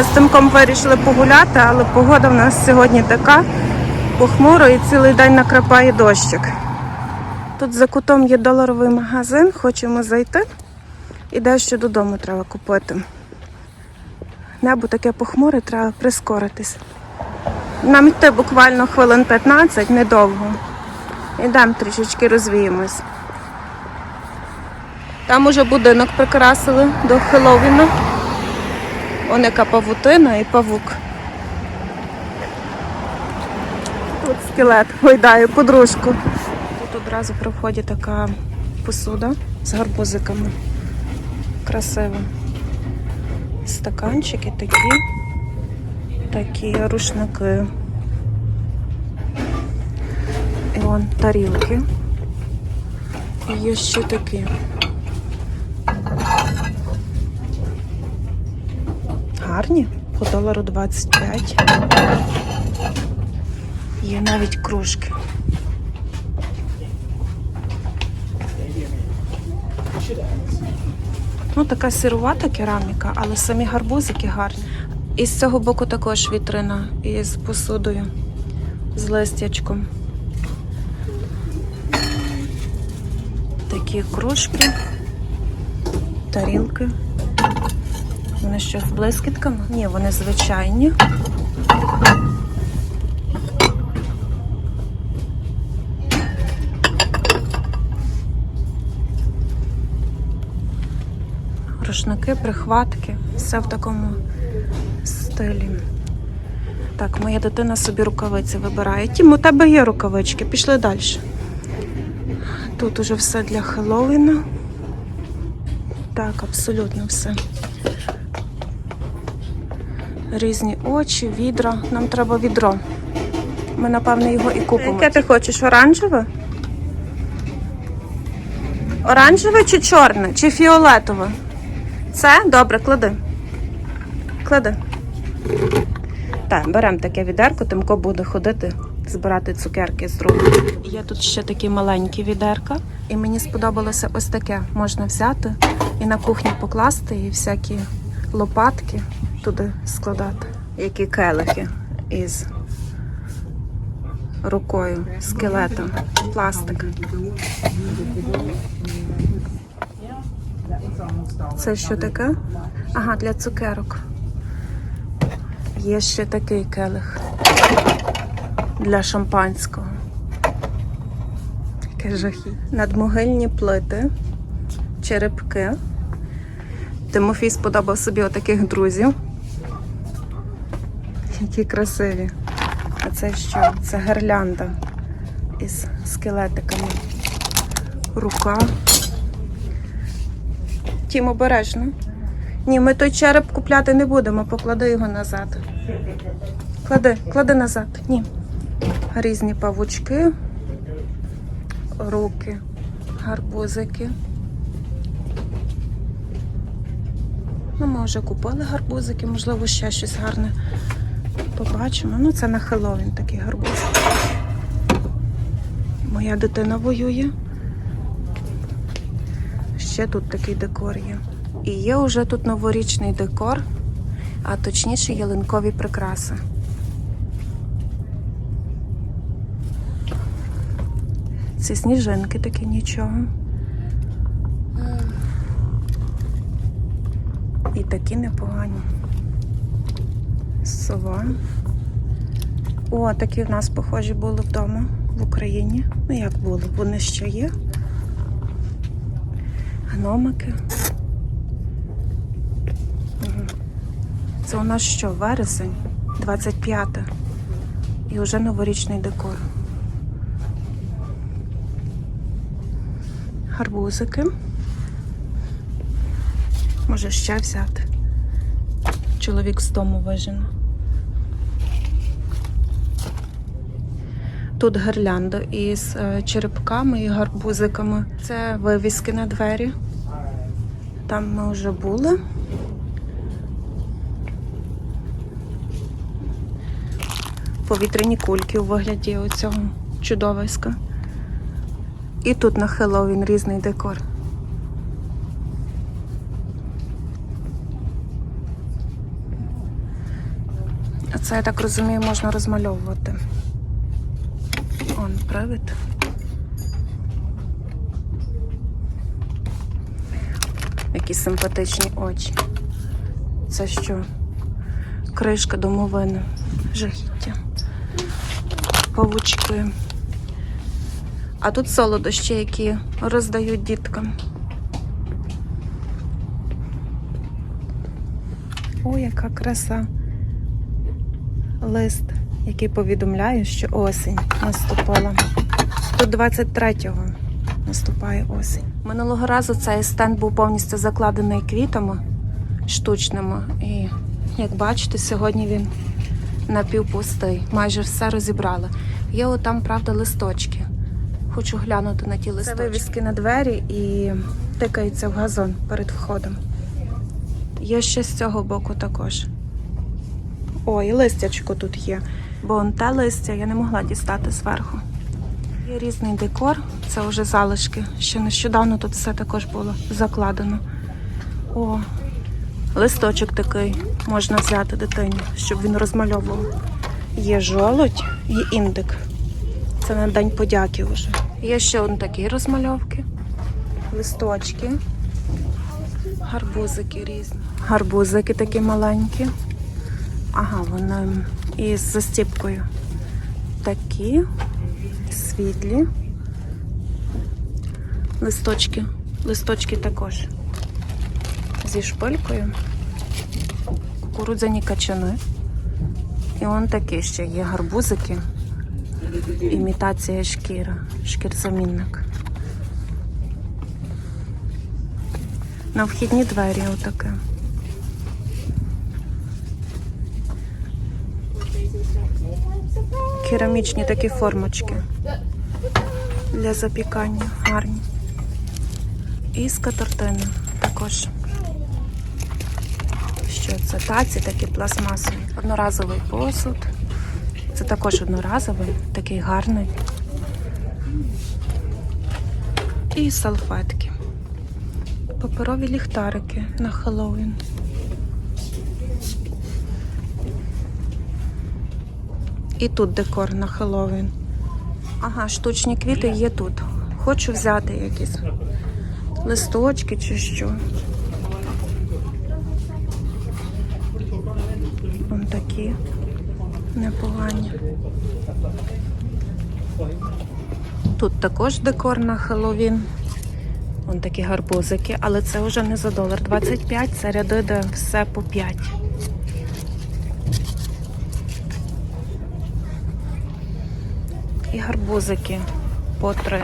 Ми з Тимком вирішили погуляти, але погода в нас сьогодні така похмуро і цілий день накрапає дощик. Тут за кутом є доларовий магазин, хочемо зайти і дещо додому треба купити. Небо таке похмуре, треба прискоритись. Нам йти буквально хвилин 15, недовго. Ідемо трішечки розвіємось. Там уже будинок прикрасили до Хеллоуіна. Вон яка павутина і павук. Тут скелет гойдає подружку. Тут одразу при вході така посуда з гарбузиками. Красиво. Стаканчики такі, такі рушники. І вон тарілки. І є ще такі. Гарні, по долару 25. Є навіть кружки. Ну, така сирувата кераміка, але самі гарбузики гарні. І з цього боку також вітрина із посудою, з листячком. Такі кружки, тарілки. Вони що з блискітками? Ні, вони звичайні. Рушники, прихватки, все в такому стилі. Так, моя дитина собі рукавиці вибирає. Тім, у тебе є рукавички, пішли далі. Тут уже все для Хеллоуіна. Так, абсолютно все. Різні очі, відра. Нам треба відро. Ми, напевне, його і купимо. Яке ти хочеш? Оранжеве? Оранжеве чи чорне? Чи фіолетове? Це? Добре, клади. Клади. Так, беремо таке відерко, Тимко буде ходити, збирати цукерки з другу. Є тут ще такі маленькі відерка. І мені сподобалося ось таке. Можна взяти і на кухні покласти, і всякі лопатки туди складати. Які келихи із рукою, скелетом, пластик. Це що таке? Ага, для цукерок. Є ще такий келих для шампанського. Яке жахі. Надмогильні плити, черепки. Тимофій сподобав собі отаких друзів. Які красиві. А це що? Це гирлянда із скелетиками. Рука. Тім, обережно. Ні, ми той череп купляти не будемо, поклади його назад. Клади, клади назад. Ні. Різні павучки, руки, гарбузики. Ну, ми вже купили гарбузики, можливо, ще щось гарне побачимо. Ну, це на Хеллоуін такий гарбузик. Моя дитина воює. Ще тут такий декор є. І є вже тут новорічний декор, а точніше ялинкові прикраси. Ці сніжинки такі нічого. І такі непогані. Сова. О, такі в нас похожі були вдома в Україні. Ну як були? Вони ще є. Гномики. Це у нас що? Вересень, 25. І вже новорічний декор. Гарбузики. Може ще взяти. Чоловік з дому вижене. Тут гирлянда із е, черепками і гарбузиками. Це вивіски на двері. Там ми вже були. Повітряні кульки у вигляді оцього чудовиська. І тут на Хеллоуін різний декор. Це, я так розумію, можна розмальовувати. Он привид. Які симпатичні очі. Це що? Кришка домовини. Жахіття. Павучки. А тут солодощі, які роздають діткам. О, яка краса. Лист, який повідомляє, що осінь наступила. Тут 23-го наступає осінь. Минулого разу цей стенд був повністю закладений квітами штучними. І, як бачите, сьогодні він напівпустий. Майже все розібрали. Є отам, правда, листочки. Хочу глянути на ті листочки. Це вивіски на двері і тикаються в газон перед входом. Є ще з цього боку також. О, і листячко тут є. Бо те листя я не могла дістати зверху. Є різний декор, це вже залишки. Ще нещодавно тут все також було закладено. О, листочок такий можна взяти дитині, щоб він розмальовував. Є жолудь, є індик. Це на День подяки вже. Є ще он такі розмальовки, листочки, гарбузики різні. Гарбузики такі маленькі. Ага, вони із застіпкою. Такі світлі. Листочки. Листочки також. Зі шпилькою. Кукурудзяні качани. І он такі ще є гарбузики. Імітація шкіра. Шкірзамінник. На вхідні двері отаке. Керамічні такі формочки для запікання гарні. І скатертини також. Що це? Таці такі пластмасові. Одноразовий посуд. Це також одноразовий, такий гарний. І салфетки. Паперові ліхтарики на Хеллоуін. І тут декор на Хеллоуін. Ага, штучні квіти є тут. Хочу взяти якісь листочки чи що. Вон такі непогані. Тут також декор на Хеллоуін. Вон такі гарбузики, але це вже не за долар 25, це ряди, де все по 5. І гарбузики по 3.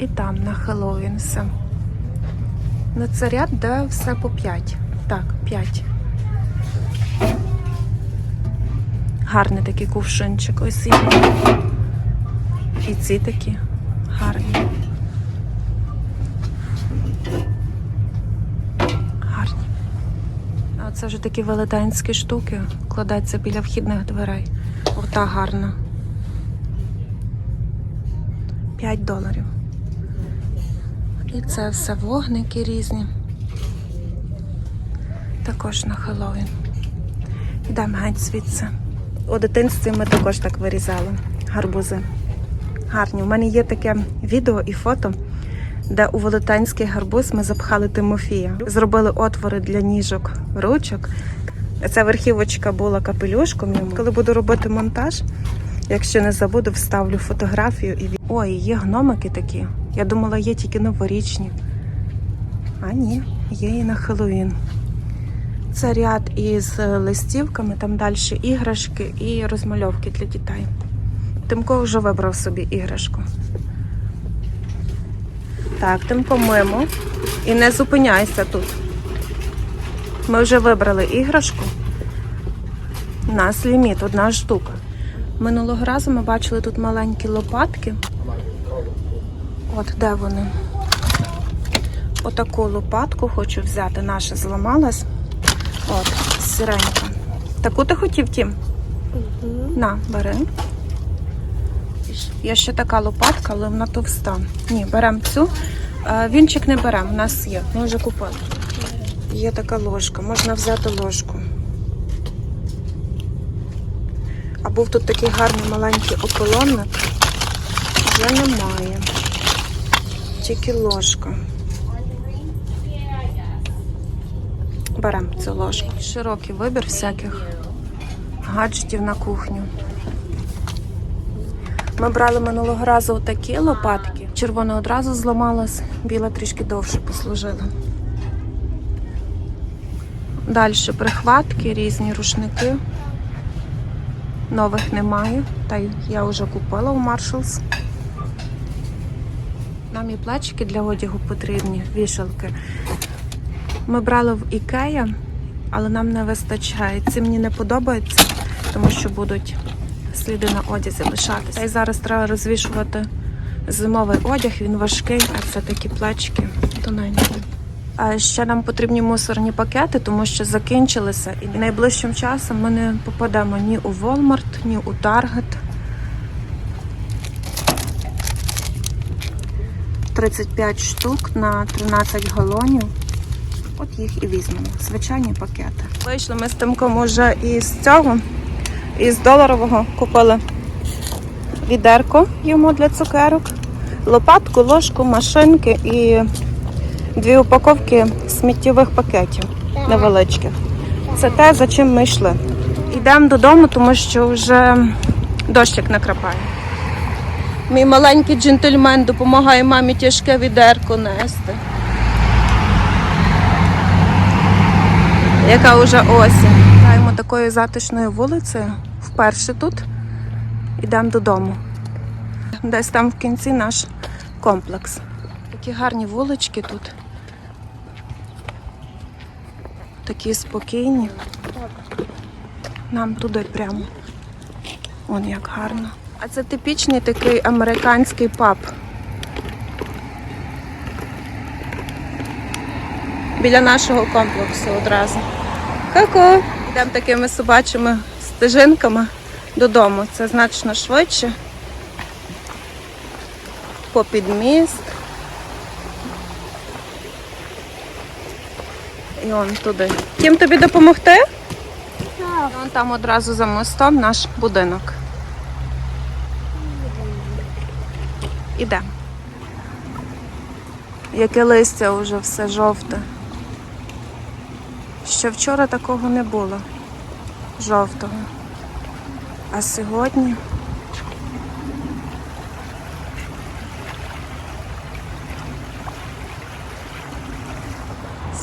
І там на Хеллоуін все. На це ряд, де все по 5. Так, 5. Гарний такий кувшинчик осінній. І ці такі гарні. Гарні. Це вже такі велетенські штуки. Кладеться біля вхідних дверей. Ота гарна. 5 доларів. І це все вогники різні. Також на Хеллоуін. Йдемо геть звідси. У дитинстві ми також так вирізали гарбузи. Гарні. У мене є таке відео і фото, де у велетенський гарбуз ми запхали Тимофія. Зробили отвори для ніжок ручок. Ця верхівочка була капелюшком. Коли буду робити монтаж, якщо не забуду, вставлю фотографію і Ой, є гномики такі. Я думала, є тільки новорічні. А ні, є і на Хеллоуін. Це ряд із е, листівками, там далі іграшки і розмальовки для дітей. Тимко вже вибрав собі іграшку. Так, Тимко мимо. І не зупиняйся тут. Ми вже вибрали іграшку. У нас ліміт, одна штука. Минулого разу ми бачили тут маленькі лопатки. От де вони? Отаку лопатку хочу взяти. Наша зламалась. От, сиренька. Таку ти хотів, Тім? На, бери. Є ще така лопатка, але вона товста. Ні, беремо цю. Вінчик не беремо, у нас є. Ми вже купили. Є така ложка, можна взяти ложку. А був тут такий гарний маленький ополонник. Вже немає. Тільки ложка. Беремо цю ложку. Широкий вибір всяких гаджетів на кухню. Ми брали минулого разу такі лопатки. Червона одразу зламалась, біла трішки довше послужила. Далі прихватки, різні рушники. Нових немає, та я вже купила у Marshalls. Нам і плечики для одягу потрібні, вішалки. Ми брали в Ікея, але нам не вистачає. Ці мені не подобаються, тому що будуть сліди на одязі лишатися. Й зараз треба розвішувати зимовий одяг, він важкий, а це такі плечики тоненькі. А ще нам потрібні мусорні пакети, тому що закінчилися. І найближчим часом ми не попадемо ні у Walmart, ні у Target. 35 штук на 13 галонів. От їх і візьмемо. Звичайні пакети. Вийшли ми з Тимком уже із цього, із доларового купили відерко йому для цукерок, лопатку, ложку, машинки і дві упаковки сміттєвих пакетів невеличких. Це те, за чим ми йшли. Йдемо додому, тому що вже дощик накрапає. Мій маленький джентльмен допомагає мамі тяжке відерко нести. Яка вже осінь. Такою затишною вулицею. Вперше тут. Йдемо додому. Десь там в кінці наш комплекс. Такі гарні вулички тут. Такі спокійні. Нам туди прямо. Вон як гарно. А це типічний такий американський паб. Біля нашого комплексу одразу. Ку-ку! Йдемо такими собачими стежинками додому. Це значно швидше. Попід міст. І он туди. Ким тобі допомогти? Вон там одразу за мостом наш будинок. Ідемо. Яке листя вже все жовте. Ще вчора такого не було. Жовтого. А сьогодні.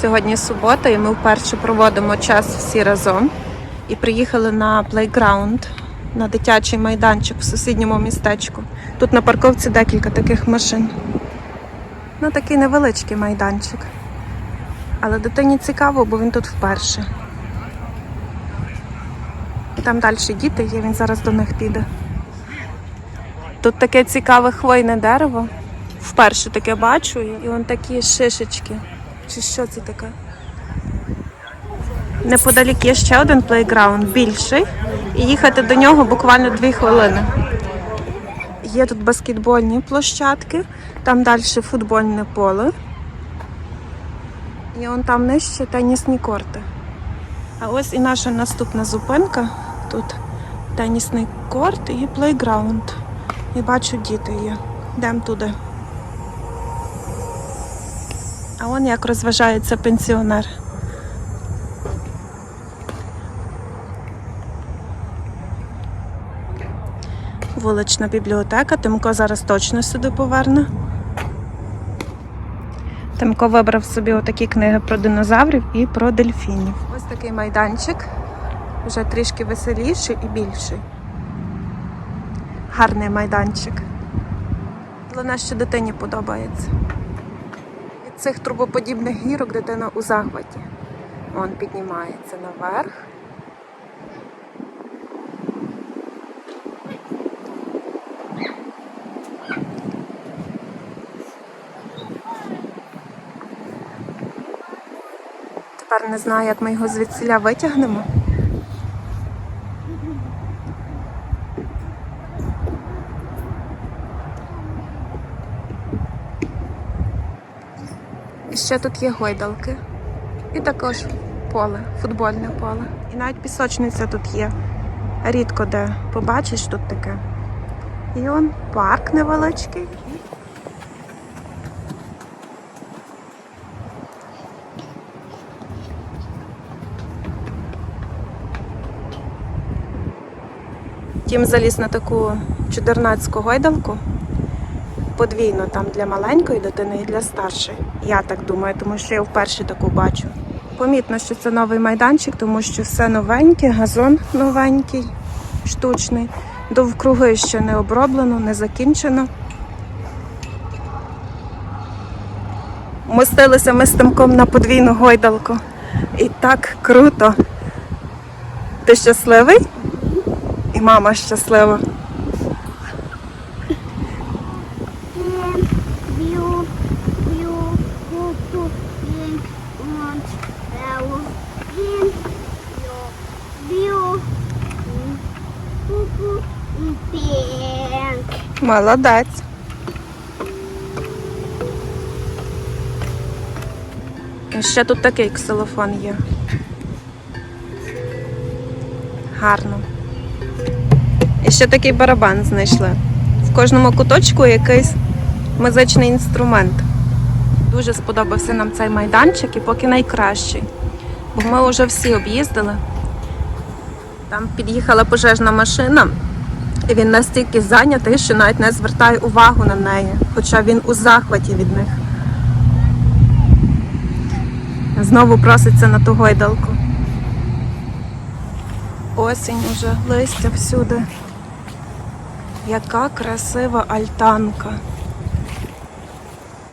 Сьогодні субота, і ми вперше проводимо час всі разом. І приїхали на плейграунд, на дитячий майданчик в сусідньому містечку. Тут на парковці декілька таких машин. Ну, такий невеличкий майданчик. Але дитині цікаво, бо він тут вперше. Там далі діти є, він зараз до них піде. Тут таке цікаве хвойне дерево. Вперше таке бачу. І вон такі шишечки. Чи що це таке? Неподалік є ще один плейграунд, більший. І їхати до нього буквально дві хвилини. Є тут баскетбольні площадки, там далі футбольне поле. І он там нижче тенісні корти. А ось і наша наступна зупинка. Тут тенісний корт і плейграунд. І бачу, діти є. Йдемо туди. А он як розважається пенсіонер. Вулична бібліотека. Тимко зараз точно сюди поверне. Тимко вибрав собі отакі книги про динозаврів і про дельфінів. Ось такий майданчик, вже трішки веселіший і більший. Гарний майданчик. Головне, що дитині подобається. Від цих трубоподібних гірок дитина у захваті. Он піднімається наверх. Не знаю, як ми його звідсіля витягнемо. І ще тут є гойдалки. І також поле, футбольне поле. І навіть пісочниця тут є. Рідко де побачиш тут таке. І он парк невеличкий. Тім заліз на таку чудернацьку гойдалку. Подвійно там для маленької дитини і для старшої. Я так думаю, тому що я вперше таку бачу. Помітно, що це новий майданчик, тому що все новеньке, газон новенький, штучний. Довкруги ще не оброблено, не закінчено. Мостилися ми з тимком на подвійну гойдалку. І так круто. Ти щасливий? Мама щаслива. Молодець. Ще тут такий ксилофон є. Гарно. І ще такий барабан знайшли. В кожному куточку якийсь музичний інструмент. Дуже сподобався нам цей майданчик і поки найкращий. Бо ми вже всі об'їздили. Там під'їхала пожежна машина, і він настільки зайнятий, що навіть не звертає увагу на неї, хоча він у захваті від них. Знову проситься на ту гойдалку. Осінь уже, листя всюди. Яка красива альтанка.